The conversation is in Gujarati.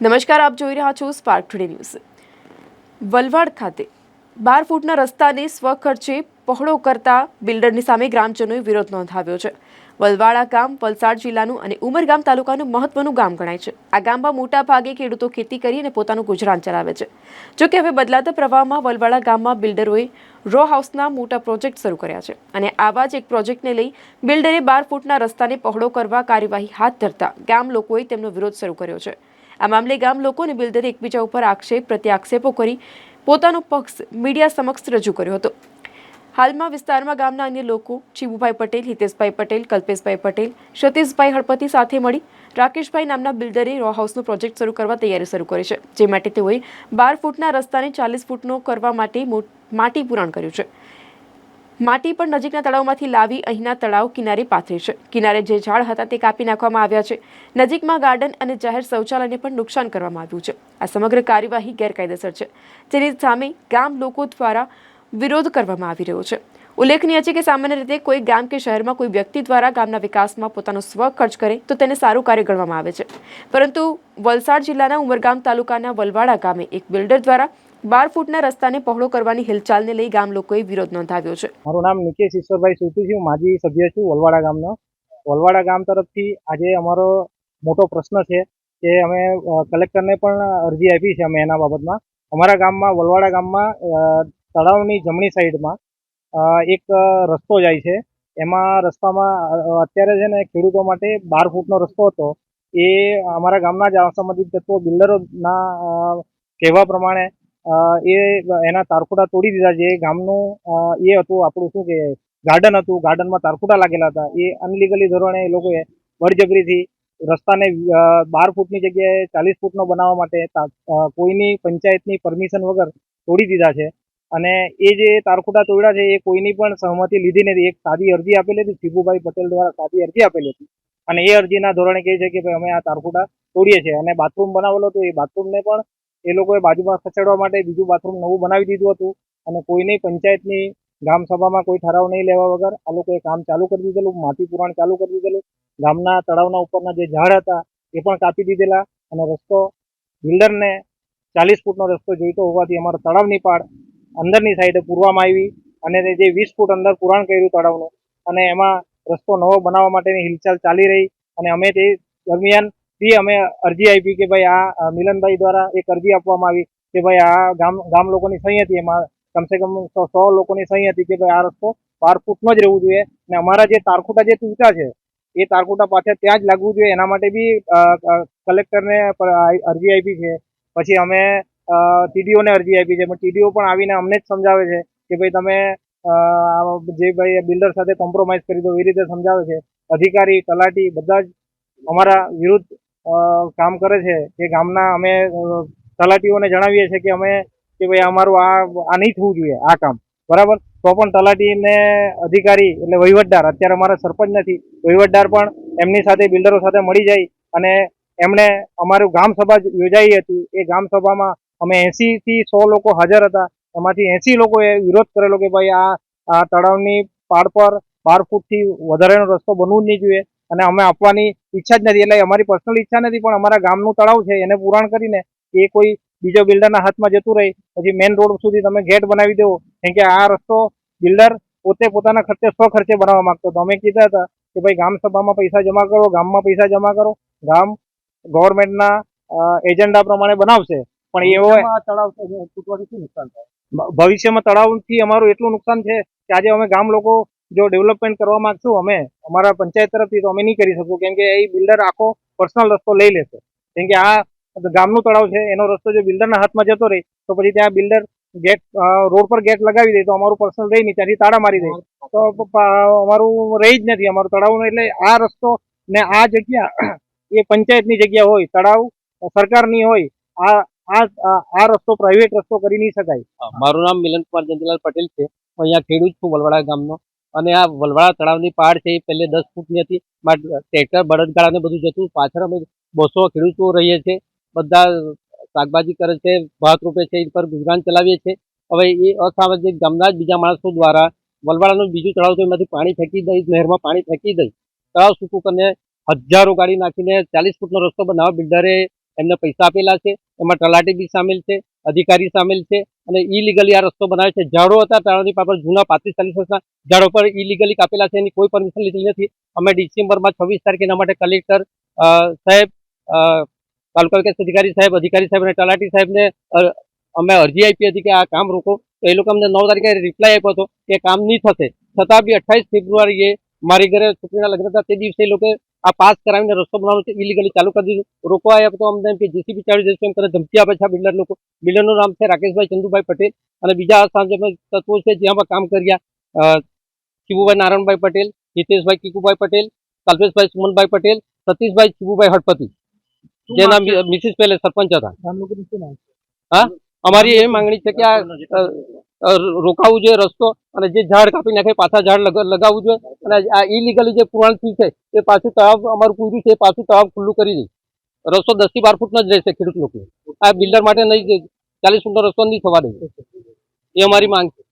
નમસ્કાર, આપ જોઈ રહ્યા છો સ્પાર્ક ટુડે ન્યૂઝ વલવાડ ખાતે બાર ફૂટના રસ્તાને સ્વખર્ચે પહોળો કરતા બિલ્ડરની સામે ગ્રામજનોએ વિરોધ નોંધાવ્યો છે. વલવાડા ગામ, વલસાડ જિલ્લાનું અને ઉમરગામ તાલુકાનું મહત્વનું ગામ ગણાય છે. આ ગામમાં મોટા ભાગે ખેડૂતો ખેતી કરી અને પોતાનું ગુજરાન ચલાવે છે. જો કે હવે બદલાતા પ્રવાહમાં વલવાડા ગામમાં બિલ્ડરોએ રો હાઉસના મોટા પ્રોજેક્ટ શરૂ કર્યા છે અને આવા જ એક પ્રોજેક્ટને લઈ બિલ્ડરે બાર ફૂટના રસ્તાને પહોળો કરવા કાર્યવાહી હાથ ધરતા ગામ લોકોએ તેમનો વિરોધ શરૂ કર્યો છે. આ મામલે ગામ લોકો અને બિલ્ડરે એકબીજા ઉપર આક્ષેપ પ્રત્યે આક્ષેપો કરી પોતાનો પક્ષ મીડિયા સમક્ષ રજૂ કર્યો હતો. હાલમાં વિસ્તારમાં ગામના અન્ય લોકો ચીબુભાઈ પટેલ, હિતેશભાઈ પટેલ, કલ્પેશભાઈ પટેલ, સતીશભાઈ હળપતિ સાથે મળી રાકેશભાઈ નામના બિલ્ડરે રો હાઉસનો પ્રોજેક્ટ શરૂ કરવા તૈયારી શરૂ કરી છે, જે માટે તેઓએ બાર ફૂટના રસ્તાને ચાલીસ ફૂટનો કરવા માટે માટી પૂરણ કર્યું છે. માટી પણ નજીકના તળાવમાંથી લાવી અહીંના તળાવ કિનારે પાથરી છે. કિનારે જે ઝાડ હતા તે કાપી નાખવામાં આવ્યા છે. નજીકમાં ગાર્ડન અને જાહેર શૌચાલયને પણ નુકસાન કરવામાં આવ્યું છે. આ સમગ્ર કાર્યવાહી ગેરકાયદેસર છે, જેની સામે ગામ લોકો દ્વારા વિરોધ કરવામાં આવી રહ્યો છે. ઉલ્લેખનીય છે કે સામાન્ય રીતે કોઈ ગામ કે શહેરમાં કોઈ વ્યક્તિ દ્વારા ગામના વિકાસમાં પોતાનો સ્વ ખર્ચ કરે તો તેને સારું કાર્ય ગણવામાં આવે છે. પરંતુ વલસાડ જિલ્લાના ઉમરગામ તાલુકાના વલવાડા ગામે એક બિલ્ડર દ્વારા બાર ફૂટના રસ્તાને પહોળો કરવાની હિલચાલને લઈ ગામ લોકોએ વિરોધ નોંધાવ્યો છે. મારું નામ નિકેશ ઈશ્વરભાઈ સુતી છું માજી સભ્ય છું વલવાડા ગામનો. વલવાડા ગામ તરફથી આજે અમારો મોટો પ્રશ્ન છે કે અમે કલેક્ટરને પણ અરજી આપી છે અમે એના બાબતમાં. અમારા ગામમાં, વલવાડા ગામમાં તળાવની જમણી સાઈડમાં એક રસ્તો જાય છે. એમાં રસ્તામાં અત્યારે છે ને ખેડૂતો માટે બાર ફૂટનો રસ્તો હતો. એ અમારા ગામના જ અસંબંધિત તત્વો, બિલ્ડરોના કહેવા પ્રમાણે એ એના તારખોટા તોડી દીધા છે. ગામનું એ હતું આપણું શું કે ગાર્ડન હતું. ગાર્ડનમાં તારખોટા લાગેલા હતા. એ અનલીગલી ધોરણે એ લોકોએ બળજબરીથી રસ્તાને બાર ફૂટની જગ્યાએ ચાલીસ ફૂટનો બનાવવા માટે કોઈની પંચાયતની પરમિશન વગર તોડી દીધા છે. અને એ જે તારકુટા તોડ્યા છે, એ કોઈની પણ સહમતિ લીધી નથી. એક સાદી અરજી આપેલી હતી શિભુભાઈ પટેલ દ્વારા સાદી અરજી આપેલી હતી. અને એ અરજીના ધોરણે કહે છે કે ભાઈ, અમે આ તારખોટા તોડીએ છીએ. અને બાથરૂમ બનાવેલો હતો. એ બાથરૂમને પણ એ લોકોએ બાજુમાં ખસેડવા માટે બીજું બાથરૂમ નવું બનાવી દીધું હતું અને કોઈની પંચાયતની ગામ સભામાં કોઈ ઠરાવ નહીં લેવા વગર આ લોકોએ કામ ચાલુ કરી દીધેલું, માટી પુરાણ ચાલુ કરી દીધેલું, ગામના તળાવના ઉપરના જે ઝાડ હતા એ પણ કાપી દીધેલા અને રસ્તો, બિલ્ડરને ચાલીસ ફૂટનો રસ્તો જોઈતો હોવાથી અમારા તળાવની પાડ અંદરની સાઈડે પૂરવામાં આવી અને જે વીસ ફૂટ અંદર પુરાણ કર્યું તળાવનું અને એમાં રસ્તો નવો બનાવવા માટેની હિલચાલ ચાલી રહી અને અમે તે દરમિયાન બી અમે અરજી આપી કે ભાઈ આ મિલનભાઈ દ્વારા એક અરજી આપવામાં આવી કે ભાઈ આ ગામ ગામ લોકોની સહી હતી. એમાં કમસે કમ સો સો લોકોની સહી હતી કે ભાઈ આ રસ્તો બાર ફૂટનો જ રહેવું જોઈએ. અને અમારા જે તારખોટા જે તૂટા છે, એ તારખોટા પાછા ત્યાં જ લાગવું જોઈએ. એના માટે બી કલેક્ટરને અરજી આપી છે. પછી અમે ટીડીઓને અરજી આપી છે. પણ ટીડીઓ પણ આવીને અમને જ સમજાવે છે કે ભાઈ તમે જે ભાઈ બિલ્ડર સાથે કોમ્પ્રોમાઇઝ કરી દો, એ રીતે સમજાવે છે. અધિકારી, તલાટી બધા જ અમારા વિરુદ્ધ કામ કરે છે કે ગામના અમે તલાટીઓને જણાવીએ છીએ કે અમે કે ભાઈ અમારું આ આ નહીં થવું જોઈએ, આ કામ. બરાબર? તો પણ તલાટીને અધિકારી એટલે વહીવટદાર, અત્યારે અમારા સરપંચ નથી, વહીવટદાર પણ એમની સાથે, બિલ્ડરો સાથે મળી જાય અને એમણે અમારું ગામ સભા યોજાઈ હતી. એ ગામ અમે એંસીથી સો લોકો હાજર હતા. એમાંથી એંસી લોકોએ વિરોધ કરેલો કે ભાઈ આ આ તળાવની પાડ પર બાર ફૂટથી વધારેનો રસ્તો બનવું જ નહીં જોઈએ. અને અમે આપવાની ઈચ્છા જ નથી. એટલે અમારી પર્સનલ ઈચ્છા નથી પણ અમારા ગામનું તળાવ છે એને પુરાણ કરીને એ કોઈ બીજો બિલ્ડરના હાથમાં જતું રહી પછી મેઇન રોડ સુધી તમે ગેટ બનાવી દેવો કેમ કે આ રસ્તો બિલ્ડર પોતે પોતાના ખર્ચે સ્વ ખર્ચે બનાવવા માંગતો હતો. અમે કીધા હતા કે ભાઈ ગામ સભામાં પૈસા જમા કરો ગામમાં પૈસા જમા કરો. ગામ ગવર્મેન્ટના એજન્ડા પ્રમાણે બનાવશે. પણ એવો તળાવ તૂટવાથી શું નુકસાન થાય? ભવિષ્યમાં તળાવથી અમારું એટલું નુકસાન છે કે આજે અમે ગામ લોકો જો ડેવલપમેન્ટ કરવા માંગશું, અમે અમારા પંચાયત તરફથી તો અમે નહીં કરી શકું, કેમ કે એ બિલ્ડર આખો પર્સનલ રસ્તો લઈ લેશે. કેમ કે આ ગામનું તળાવ છે, એનો રસ્તો જો બિલ્ડરના હાથમાં જતો રહે, તો પછી ત્યાં બિલ્ડર ગેટ રોડ પર ગેટ લગાવી દે, તો અમારું પર્સનલ રહી નહીં, ત્યાંથી તાળા મારી દે. તો અમારું રહી જ નથી, અમારું તળાવનું એટલે આ રસ્તો ને આ જગ્યા, એ પંચાયતની જગ્યા હોય, તળાવ, સરકારની હોય, આ આ, આ- રસ્તો પ્રાઇવેટ રસ્તો કરી નહીં શકાય. મારું નામ મિલન કુમાર જયંતિલાલ પટેલ છે. હું અહીંયા ખેડૂત છું, વલવાડા ગામનો. અને આ વલવાડા તળાવની પાડ છે, એ પહેલે દસ ફૂટની હતી. ટ્રેક્ટર બળદગાડાને બધું જતું. પાછળ અમે બસો ખેડૂતો રહીએ છીએ. બધા શાકભાજી કરે છે, ભાત રોપે છે એ પર ગુજરાન ચલાવીએ છીએ. હવે એ અસામાજિક ગામના બીજા માણસો દ્વારા વલવાડાનું બીજું તળાવ તો એમાંથી પાણી ફેંકી દઈ, નહેરમાં પાણી ફેંકી દઈ. તળાવ સૂકું કરીને હજારો ગાડી નાખીને ચાલીસ ફૂટનો રસ્તો બનાવવા બિલ્ડરે એમને પૈસા આપેલા છે. એમાં તલાટી બી સામેલ છે, અધિકારી સામેલ છે. અને ઇલીગલી આ રસ્તો બનાવે છે. ઝાડો હતા તળાવની પાછળ જૂના પાંત્રીસ ચાલીસ વર્ષના ઝાડો પર ઇલીગલી કાપેલા છે, એની કોઈ પરમિશન લીધેલી નથી. અમે ડિસેમ્બરમાં છવ્વીસ તારીખે એના માટે કલેક્ટર સાહેબ તાલુકા વિકાસ અધિકારી સાહેબ અધિકારી સાહેબ અને તલાટી સાહેબને અમે અરજી આપી હતી કે આ કામ રોકો. તો એ લોકો અમને નવ તારીખે રિપ્લાય આપ્યો હતો કે કામ નહીં થશે. છતાં બી અઠ્ઠાવીસ ફેબ્રુઆરીએ મારી ઘરે છોકરીના લગ્ન હતા તે દિવસે એ લોકો આ પાસ કરાવીને રસ્તો બનાવવાનું છે ઇલીગલી ચાલુ કરી દીધું. રોકવા આવ્યા તો અમને એમ કે જીસીબી ચાલી જશે એમ કરે ધમકી આપે છે બિલ્ડર લોકો. બિલ્ડરનું નામ છે રાકેશભાઈ ચંદુભાઈ પટેલ અને બીજા સાંજે તત્વો છે જ્યાં કામ કર્યા શિવુભાઈ નારાયણભાઈ પટેલ હિતેશભાઈ કીકુભાઈ પટેલ કલ્પેશભાઈ સુમનભાઈ પટેલ સતીશભાઈ શિવુભાઈ હળપતિ જેના મિસિસ પહેલે સરપંચ હતા. છે? અમારી એ માંગણી છે કે આ રોકાવવું જોઈએ રસ્તો અને જે ઝાડ કાપી નાખે પાછા ઝાડ લગાવવું જોઈએ અને આ ઇલીગલી જે પુરાણ પુરાણથી છે, એ પાછું તળાવ અમારું પૂર્યું છે, એ પાછું તળાવ ખુલ્લું કરી દે. રસ્તો દસથી બાર ફૂટનો જ રહેશે ખેડૂત લોકો. આ બિલ્ડર માટે નહીં, ચાલીસ ફૂટનો રસ્તો નહીં થવા દે. એ અમારી માંગ છે.